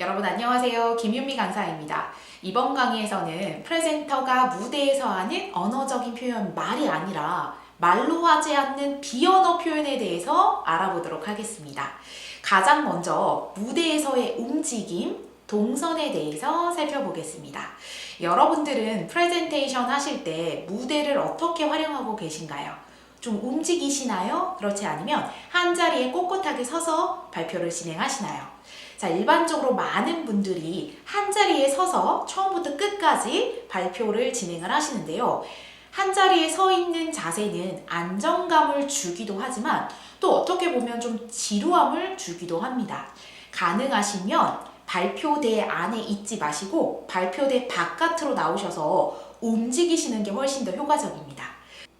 여러분 안녕하세요. 김윤미 강사입니다. 이번 강의에서는 프레젠터가 무대에서 하는 언어적인 표현 말이 아니라 말로 하지 않는 비언어 표현에 대해서 알아보도록 하겠습니다. 가장 먼저 무대에서의 움직임, 동선에 대해서 살펴보겠습니다. 여러분들은 프레젠테이션 하실 때 무대를 어떻게 활용하고 계신가요? 좀 움직이시나요? 그렇지 않으면 한 자리에 꼿꼿하게 서서 발표를 진행하시나요? 자, 일반적으로 많은 분들이 한 자리에 서서 처음부터 끝까지 발표를 진행을 하시는데요. 한 자리에 서 있는 자세는 안정감을 주기도 하지만 또 어떻게 보면 좀 지루함을 주기도 합니다. 가능하시면 발표대 안에 있지 마시고 발표대 바깥으로 나오셔서 움직이시는 게 훨씬 더 효과적입니다.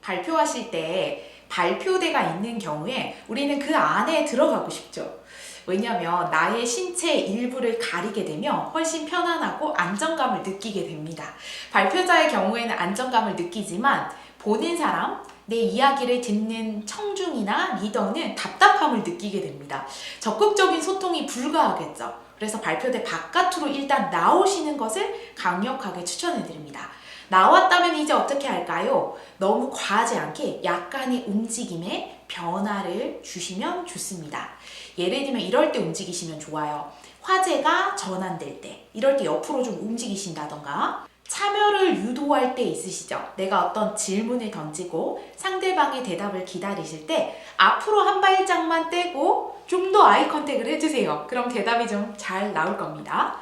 발표하실 때 발표대가 있는 경우에 우리는 그 안에 들어가고 싶죠. 왜냐하면 나의 신체 일부를 가리게 되면 훨씬 편안하고 안정감을 느끼게 됩니다. 발표자의 경우에는 안정감을 느끼지만 보는 사람, 내 이야기를 듣는 청중이나 리더는 답답함을 느끼게 됩니다. 적극적인 소통이 불가하겠죠. 그래서 발표대 바깥으로 일단 나오시는 것을 강력하게 추천해 드립니다. 나왔다면 이제 어떻게 할까요? 너무 과하지 않게 약간의 움직임에 변화를 주시면 좋습니다. 예를 들면 이럴 때 움직이시면 좋아요. 화제가 전환될 때, 이럴 때 옆으로 좀 움직이신다던가, 참여를 유도할 때 있으시죠? 내가 어떤 질문을 던지고 상대방의 대답을 기다리실 때 앞으로 한 발짝만 떼고 좀 더 아이 컨택을 해주세요. 그럼 대답이 좀 잘 나올 겁니다.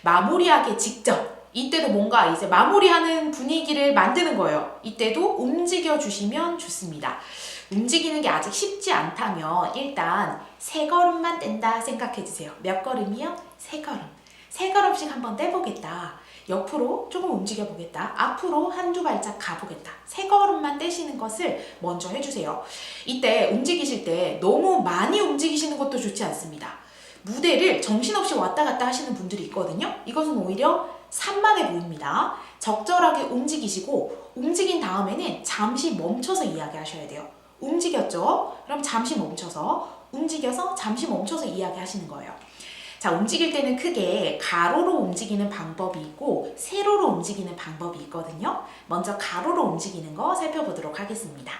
마무리하기 직전, 이때도 뭔가 이제 마무리하는 분위기를 만드는 거예요. 이때도 움직여 주시면 좋습니다. 움직이는 게 아직 쉽지 않다면 일단 세 걸음만 뗀다 생각해 주세요. 몇 걸음이요? 세 걸음. 세 걸음씩 한번 떼보겠다. 옆으로 조금 움직여 보겠다. 앞으로 한두 발짝 가보겠다. 세 걸음만 떼시는 것을 먼저 해주세요. 이때 움직이실 때 너무 많이 움직이시는 것도 좋지 않습니다. 무대를 정신없이 왔다 갔다 하시는 분들이 있거든요. 이것은 오히려 산만해 보입니다. 적절하게 움직이시고 움직인 다음에는 잠시 멈춰서 이야기하셔야 돼요. 움직였죠? 그럼 잠시 멈춰서 움직여서 잠시 멈춰서 이야기하시는 거예요. 자, 움직일 때는 크게 가로로 움직이는 방법이 있고 세로로 움직이는 방법이 있거든요. 먼저 가로로 움직이는 거 살펴보도록 하겠습니다.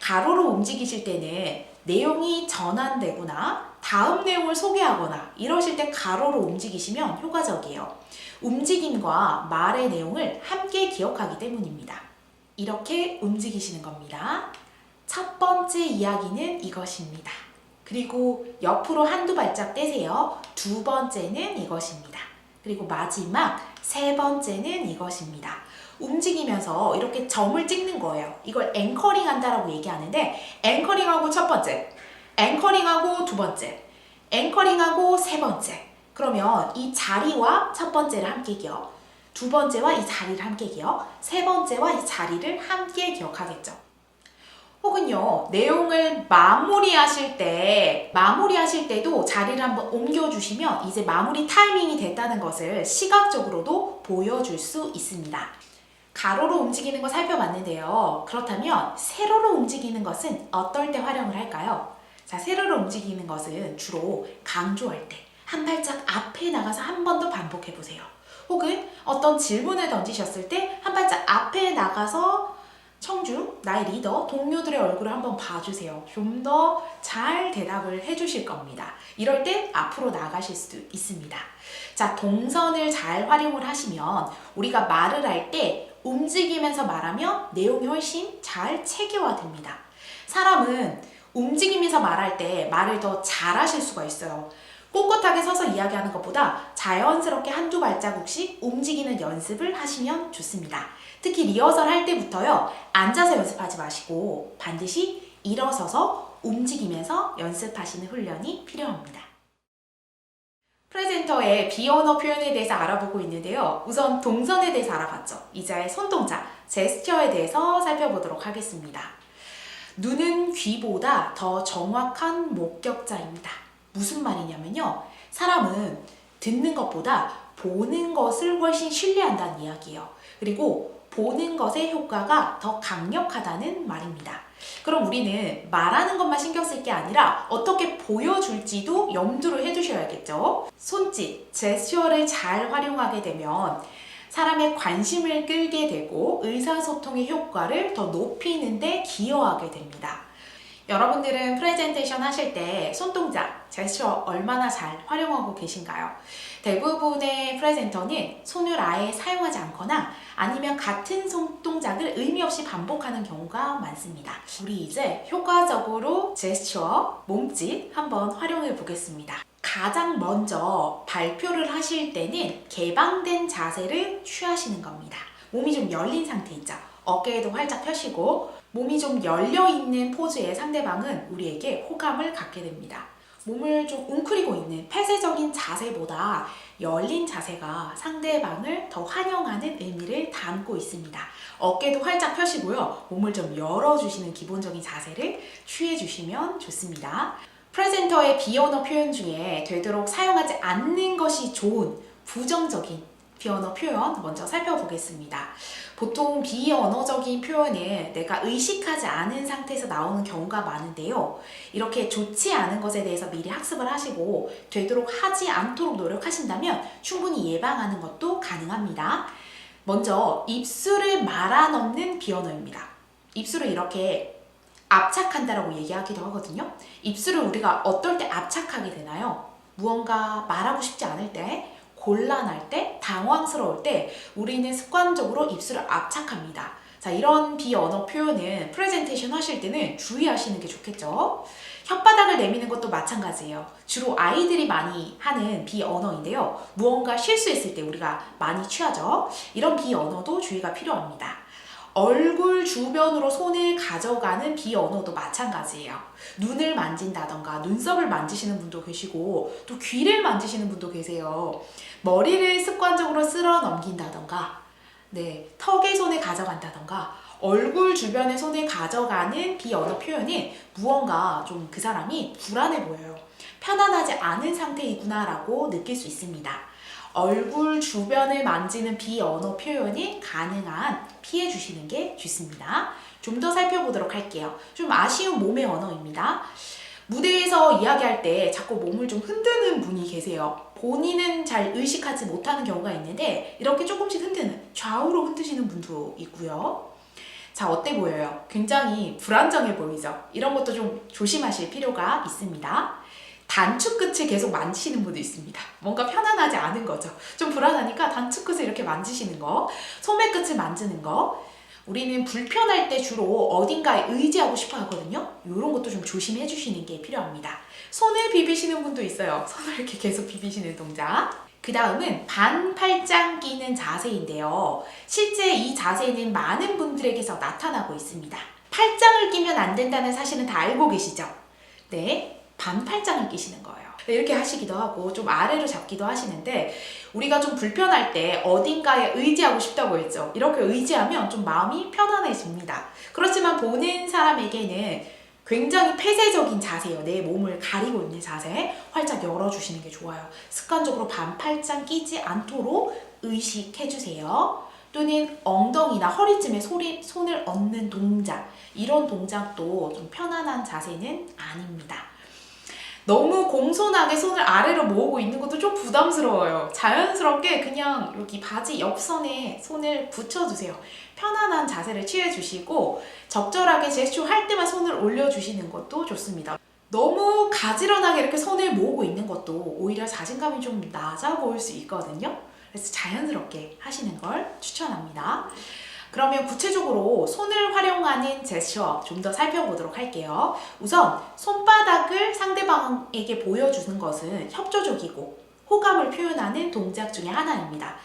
가로로 움직이실 때는 내용이 전환되거나 다음 내용을 소개하거나 이러실 때 가로로 움직이시면 효과적이에요. 움직임과 말의 내용을 함께 기억하기 때문입니다. 이렇게 움직이시는 겁니다. 첫 번째 이야기는 이것입니다. 그리고 옆으로 한두 발짝 떼세요. 두 번째는 이것입니다. 그리고 마지막 세 번째는 이것입니다. 움직이면서 이렇게 점을 찍는 거예요. 이걸 앵커링 한다라고 얘기하는데 앵커링하고 첫 번째, 앵커링하고 두 번째, 앵커링하고 세 번째. 그러면 이 자리와 첫 번째를 함께 기억, 두 번째와 이 자리를 함께 기억, 세 번째와 이 자리를 함께 기억하겠죠. 혹은요, 내용을 마무리하실 때, 마무리하실 때도 자리를 한번 옮겨주시면 이제 마무리 타이밍이 됐다는 것을 시각적으로도 보여줄 수 있습니다. 가로로 움직이는 거 살펴봤는데요. 그렇다면 세로로 움직이는 것은 어떨 때 활용을 할까요? 자, 세로로 움직이는 것은 주로 강조할 때, 한 발짝 앞에 나가서 한 번 더 반복해 보세요. 혹은 어떤 질문을 던지셨을 때 한 발짝 앞에 나가서 청중, 나의 리더, 동료들의 얼굴을 한번 봐주세요. 좀 더 잘 대답을 해주실 겁니다. 이럴 때 앞으로 나가실 수도 있습니다. 자, 동선을 잘 활용을 하시면 우리가 말을 할 때 움직이면서 말하면 내용이 훨씬 잘 체계화됩니다. 사람은 움직이면서 말할 때 말을 더 잘하실 수가 있어요. 꼿꼿하게 서서 이야기하는 것보다 자연스럽게 한두 발자국씩 움직이는 연습을 하시면 좋습니다. 특히 리허설 할 때부터요, 앉아서 연습하지 마시고 반드시 일어서서 움직이면서 연습하시는 훈련이 필요합니다. 프레젠터의 비언어 표현에 대해서 알아보고 있는데요. 우선 동선에 대해서 알아봤죠. 이제 손동작, 제스처에 대해서 살펴보도록 하겠습니다. 눈은 귀보다 더 정확한 목격자입니다. 무슨 말이냐면요. 사람은 듣는 것보다 보는 것을 훨씬 신뢰한다는 이야기예요. 그리고 보는 것의 효과가 더 강력하다는 말입니다. 그럼 우리는 말하는 것만 신경 쓸 게 아니라 어떻게 보여줄지도 염두를 해두셔야겠죠. 손짓, 제스처를 잘 활용하게 되면 사람의 관심을 끌게 되고 의사소통의 효과를 더 높이는데 기여하게 됩니다. 여러분들은 프레젠테이션 하실 때 손동작, 제스처 얼마나 잘 활용하고 계신가요? 대부분의 프레젠터는 손을 아예 사용하지 않거나 아니면 같은 손동작을 의미 없이 반복하는 경우가 많습니다. 우리 이제 효과적으로 제스처, 몸짓 한번 활용해 보겠습니다. 가장 먼저 발표를 하실 때는 개방된 자세를 취하시는 겁니다. 몸이 좀 열린 상태 있죠. 어깨도 활짝 펴시고 몸이 좀 열려 있는 포즈의 상대방은 우리에게 호감을 갖게 됩니다. 몸을 좀 웅크리고 있는 폐쇄적인 자세보다 열린 자세가 상대방을 더 환영하는 의미를 담고 있습니다. 어깨도 활짝 펴시고요. 몸을 좀 열어주시는 기본적인 자세를 취해주시면 좋습니다. 프레젠터의 비언어 표현 중에 되도록 사용하지 않는 것이 좋은 부정적인 비언어 표현 먼저 살펴보겠습니다. 보통 비언어적인 표현은 내가 의식하지 않은 상태에서 나오는 경우가 많은데요. 이렇게 좋지 않은 것에 대해서 미리 학습을 하시고 되도록 하지 않도록 노력하신다면 충분히 예방하는 것도 가능합니다. 먼저 입술을 말아넘는 비언어입니다. 입술을 이렇게 압착한다라고 얘기하기도 하거든요. 입술을 우리가 어떨 때 압착하게 되나요? 무언가 말하고 싶지 않을 때, 곤란할 때, 당황스러울 때 우리는 습관적으로 입술을 압착합니다. 자, 이런 비언어 표현은 프레젠테이션 하실 때는 주의하시는 게 좋겠죠. 혓바닥을 내미는 것도 마찬가지예요. 주로 아이들이 많이 하는 비언어인데요. 무언가 실수했을 때 우리가 많이 취하죠. 이런 비언어도 주의가 필요합니다. 얼굴 주변으로 손을 가져가는 비언어도 마찬가지예요. 눈을 만진다던가 눈썹을 만지시는 분도 계시고 또 귀를 만지시는 분도 계세요. 머리를 습관적으로 쓸어 넘긴다던가 네, 턱에 손을 가져간다던가 얼굴 주변에 손을 가져가는 비언어 표현이 무언가 좀 그 사람이 불안해 보여요. 편안하지 않은 상태이구나라고 느낄 수 있습니다. 얼굴 주변을 만지는 비언어 표현이 가능한 피해 주시는 게 좋습니다. 좀 더 살펴보도록 할게요. 좀 아쉬운 몸의 언어입니다. 무대에서 이야기할 때 자꾸 몸을 좀 흔드는 분이 계세요. 본인은 잘 의식하지 못하는 경우가 있는데 이렇게 조금씩 흔드는 좌우로 흔드시는 분도 있고요. 자, 어때 보여요? 굉장히 불안정해 보이죠? 이런 것도 좀 조심하실 필요가 있습니다. 단축 끝을 계속 만지시는 분도 있습니다. 뭔가 편안하지 않은 거죠. 좀 불안하니까 단축 끝을 이렇게 만지시는 거, 소매 끝을 만지는 거. 우리는 불편할 때 주로 어딘가에 의지하고 싶어 하거든요. 이런 것도 좀 조심해 주시는 게 필요합니다. 손을 비비시는 분도 있어요. 손을 이렇게 계속 비비시는 동작. 그 다음은 반팔짱 끼는 자세인데요. 실제 이 자세는 많은 분들에게서 나타나고 있습니다. 팔짱을 끼면 안 된다는 사실은 다 알고 계시죠? 네, 반팔짱을 끼시는 거예요. 이렇게 하시기도 하고 좀 아래로 잡기도 하시는데 우리가 좀 불편할 때 어딘가에 의지하고 싶다고 했죠. 이렇게 의지하면 좀 마음이 편안해집니다. 그렇지만 보는 사람에게는 굉장히 폐쇄적인 자세예요. 내 몸을 가리고 있는 자세. 활짝 열어주시는 게 좋아요. 습관적으로 반팔짱 끼지 않도록 의식해주세요. 또는 엉덩이나 허리쯤에 소리, 손을 얹는 동작. 이런 동작도 좀 편안한 자세는 아닙니다. 너무 공손하게 손을 아래로 모으고 있는 것도 좀 부담스러워요. 자연스럽게 그냥 여기 바지 옆선에 손을 붙여주세요. 편안한 자세를 취해주시고 적절하게 제스처 할 때만 손을 올려주시는 것도 좋습니다. 너무 가지런하게 이렇게 손을 모으고 있는 것도 오히려 자신감이 좀 낮아 보일 수 있거든요. 그래서 자연스럽게 하시는 걸 추천합니다. 그러면 구체적으로 손을 활용하는 제스처 좀 더 살펴보도록 할게요. 우선 손바닥을 상대방에게 보여주는 것은 협조적이고 호감을 표현하는 동작 중에 하나입니다.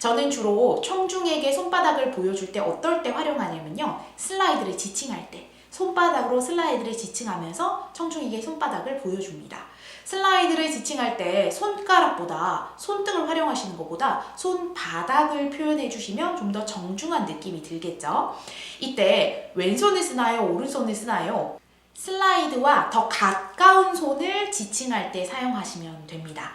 저는 주로 청중에게 손바닥을 보여줄 때 어떨 때 활용하냐면요. 슬라이드를 지칭할 때 손바닥으로 슬라이드를 지칭하면서 청중에게 손바닥을 보여줍니다. 슬라이드를 지칭할 때 손가락보다 손등을 활용하시는 것보다 손바닥을 표현해 주시면 좀 더 정중한 느낌이 들겠죠. 이때 왼손을 쓰나요? 오른손을 쓰나요? 슬라이드와 더 가까운 손을 지칭할 때 사용하시면 됩니다.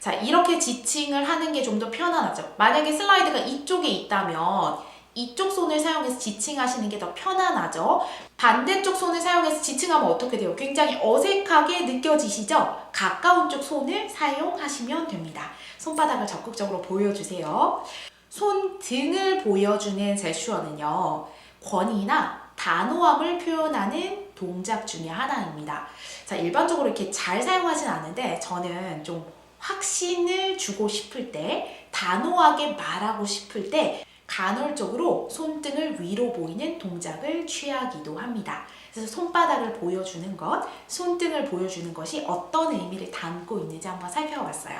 자, 이렇게 지칭을 하는 게 좀 더 편안하죠. 만약에 슬라이드가 이쪽에 있다면 이쪽 손을 사용해서 지칭하시는 게 더 편안하죠. 반대쪽 손을 사용해서 지칭하면 어떻게 돼요? 굉장히 어색하게 느껴지시죠? 가까운 쪽 손을 사용하시면 됩니다. 손바닥을 적극적으로 보여주세요. 손등을 보여주는 제슈어는요, 권위나 단호함을 표현하는 동작 중에 하나입니다. 자, 일반적으로 이렇게 잘 사용하진 않는데, 저는 좀 확신을 주고 싶을 때, 단호하게 말하고 싶을 때, 간헐적으로 손등을 위로 보이는 동작을 취하기도 합니다. 그래서 손바닥을 보여주는 것, 손등을 보여주는 것이 어떤 의미를 담고 있는지 한번 살펴봤어요.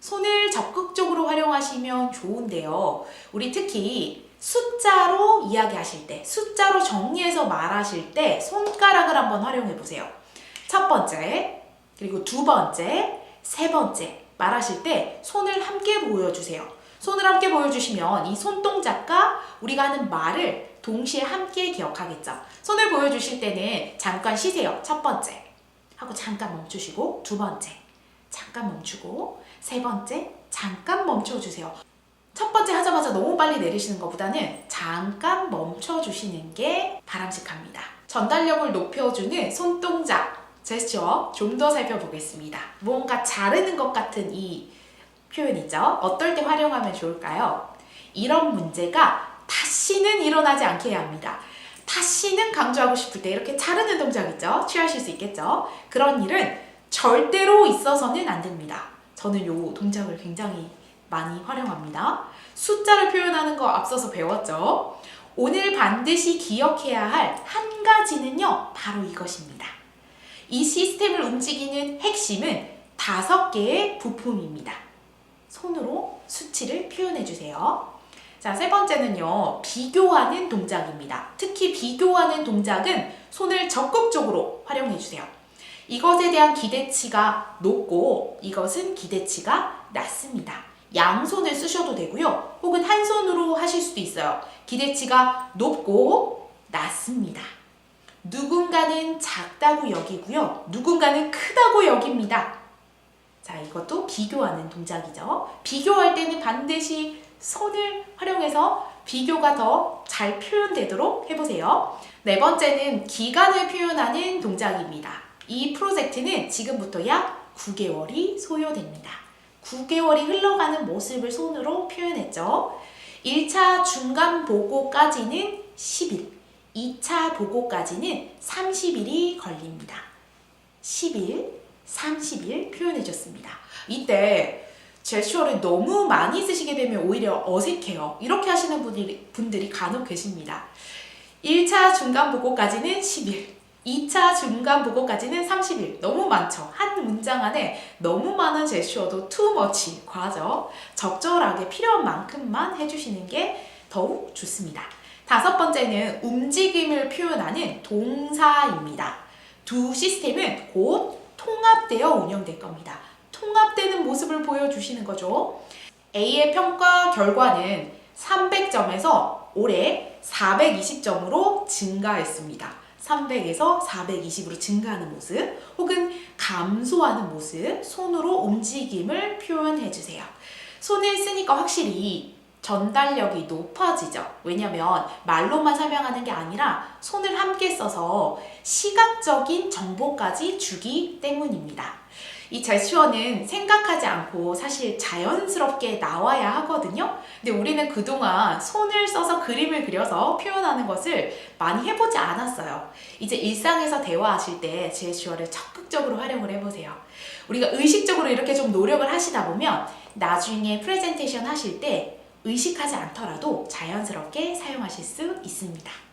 손을 적극적으로 활용하시면 좋은데요. 우리 특히 숫자로 이야기하실 때, 숫자로 정리해서 말하실 때 손가락을 한번 활용해 보세요. 첫 번째, 그리고 두 번째, 세 번째 말하실 때 손을 함께 보여주세요. 손을 함께 보여주시면 이 손동작과 우리가 하는 말을 동시에 함께 기억하겠죠. 손을 보여주실 때는 잠깐 쉬세요. 첫 번째 하고 잠깐 멈추시고 두 번째 잠깐 멈추고 세 번째 잠깐 멈춰주세요. 첫 번째 하자마자 너무 빨리 내리시는 것보다는 잠깐 멈춰주시는 게 바람직합니다. 전달력을 높여주는 손동작 제스처 좀 더 살펴보겠습니다. 뭔가 자르는 것 같은 이 표현이죠. 어떨 때 활용하면 좋을까요? 이런 문제가 다시는 일어나지 않게 해야 합니다. 다시는 강조하고 싶을 때 이렇게 자르는 동작 있죠? 취하실 수 있겠죠? 그런 일은 절대로 있어서는 안 됩니다. 저는 이 동작을 굉장히 많이 활용합니다. 숫자를 표현하는 거 앞서서 배웠죠? 오늘 반드시 기억해야 할 한 가지는요, 바로 이것입니다. 이 시스템을 움직이는 핵심은 다섯 개의 부품입니다. 손으로 수치를 표현해 주세요. 자, 세 번째는요, 비교하는 동작입니다. 특히 비교하는 동작은 손을 적극적으로 활용해 주세요. 이것에 대한 기대치가 높고 이것은 기대치가 낮습니다. 양손을 쓰셔도 되고요. 혹은 한 손으로 하실 수도 있어요. 기대치가 높고 낮습니다. 누군가는 작다고 여기고요. 누군가는 크다고 여깁니다. 자, 이것도 비교하는 동작이죠. 비교할 때는 반드시 손을 활용해서 비교가 더 잘 표현되도록 해보세요. 네 번째는 기간을 표현하는 동작입니다. 이 프로젝트는 지금부터 약 9개월이 소요됩니다. 9개월이 흘러가는 모습을 손으로 표현했죠. 1차 중간 보고까지는 10일, 2차 보고까지는 30일이 걸립니다. 10일, 30일 표현해 줬습니다. 이때 제슈어를 너무 많이 쓰시게 되면 오히려 어색해요. 이렇게 하시는 분들이, 분들이 간혹 계십니다. 1차 중간 보고까지는 10일, 2차 중간 보고까지는 30일. 너무 많죠. 한 문장 안에 너무 많은 제슈어도 too much, 과죠. 적절하게 필요한 만큼만 해주시는 게 더욱 좋습니다. 다섯 번째는 움직임을 표현하는 동사입니다. 두 시스템은 곧 통합되어 운영될 겁니다. 통합되는 모습을 보여주시는 거죠. A의 평가 결과는 300점에서 올해 420점으로 증가했습니다. 300에서 420으로 증가하는 모습 혹은 감소하는 모습 손으로 움직임을 표현해 주세요. 손을 쓰니까 확실히 전달력이 높아지죠. 왜냐면 말로만 설명하는 게 아니라 손을 함께 써서 시각적인 정보까지 주기 때문입니다. 이 제스처는 생각하지 않고 사실 자연스럽게 나와야 하거든요. 근데 우리는 그동안 손을 써서 그림을 그려서 표현하는 것을 많이 해보지 않았어요. 이제 일상에서 대화하실 때 제스처를 적극적으로 활용을 해보세요. 우리가 의식적으로 이렇게 좀 노력을 하시다 보면 나중에 프레젠테이션 하실 때 의식하지 않더라도 자연스럽게 사용하실 수 있습니다.